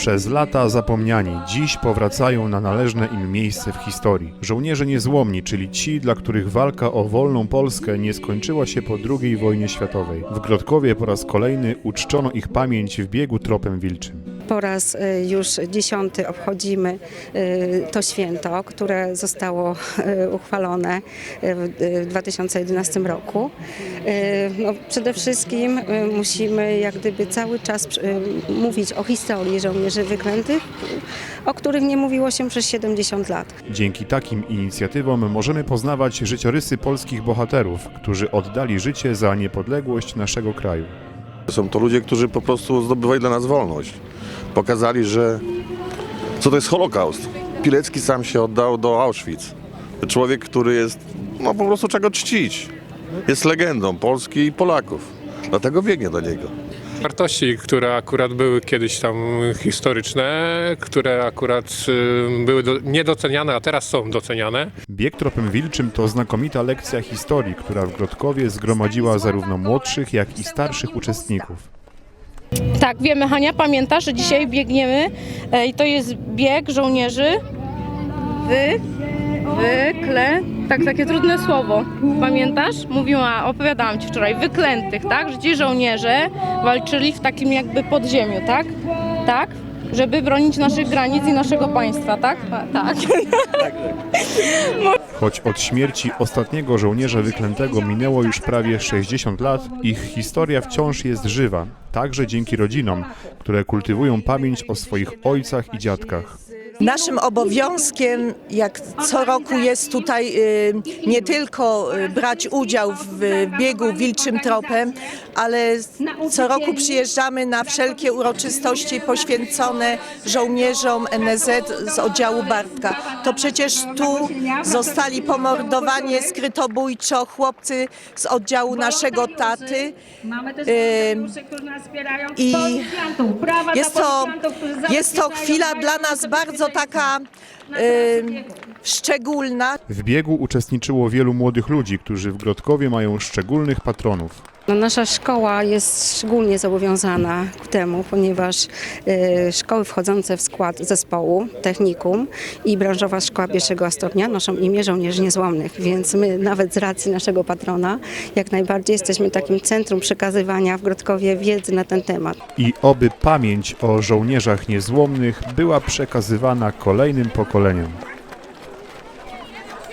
Przez lata zapomniani, dziś powracają na należne im miejsce w historii. Żołnierze niezłomni, czyli ci, dla których walka o wolną Polskę nie skończyła się po II wojnie światowej. W Grodkowie po raz kolejny uczczono ich pamięć w biegu tropem wilczym. Po raz y, już dziesiąty obchodzimy y, to święto, które zostało y, uchwalone w y, w 2011 roku. No, przede wszystkim musimy jak gdyby cały czas mówić o historii żołnierzy wyklętych, o których nie mówiło się przez 70 lat. Dzięki takim inicjatywom możemy poznawać życiorysy polskich bohaterów, którzy oddali życie za niepodległość naszego kraju. Są to ludzie, którzy po prostu zdobywali dla nas wolność. Pokazali, że co to jest Holokaust. Pilecki sam się oddał do Auschwitz. Człowiek, który jest, no po prostu czego czcić. Jest legendą Polski i Polaków. Dlatego biegnie do niego. Wartości, które akurat były kiedyś tam historyczne, które akurat y, były do, niedoceniane, a teraz są doceniane. Bieg tropem wilczym to znakomita lekcja historii, która w Grodkowie zgromadziła zarówno młodszych, jak i starszych uczestników. Tak, wiemy, Hania, pamiętasz, że dzisiaj biegniemy e, i to jest bieg żołnierzy wy, wykle, tak, takie trudne słowo. Pamiętasz? Mówiła, opowiadałam Ci wczoraj, wyklętych, tak? Że ci żołnierze walczyli w takim jakby podziemiu, tak? Tak? Żeby bronić naszych granic i naszego państwa, tak? Tak. Choć od śmierci ostatniego żołnierza wyklętego minęło już prawie 60 lat, ich historia wciąż jest żywa, także dzięki rodzinom, które kultywują pamięć o swoich ojcach i dziadkach. Naszym obowiązkiem, jak co roku jest tutaj y, nie tylko y, brać udział w biegu Wilczym Tropem, ale co roku przyjeżdżamy na wszelkie uroczystości poświęcone żołnierzom NZ z oddziału Bartka. To przecież tu zostali pomordowani skrytobójczo chłopcy z oddziału naszego taty. Y, I jest to, jest to chwila dla nas bardzo taka szczególna. W biegu uczestniczyło wielu młodych ludzi, którzy w Grodkowie mają szczególnych patronów. No, nasza szkoła jest szczególnie zobowiązana ku temu, ponieważ y, szkoły wchodzące w skład zespołu, technikum i branżowa szkoła pierwszego stopnia noszą imię żołnierzy niezłomnych, więc my nawet z racji naszego patrona jak najbardziej jesteśmy takim centrum przekazywania w Grodkowie wiedzy na ten temat. I oby pamięć o żołnierzach niezłomnych była przekazywana kolejnym pokoleniom.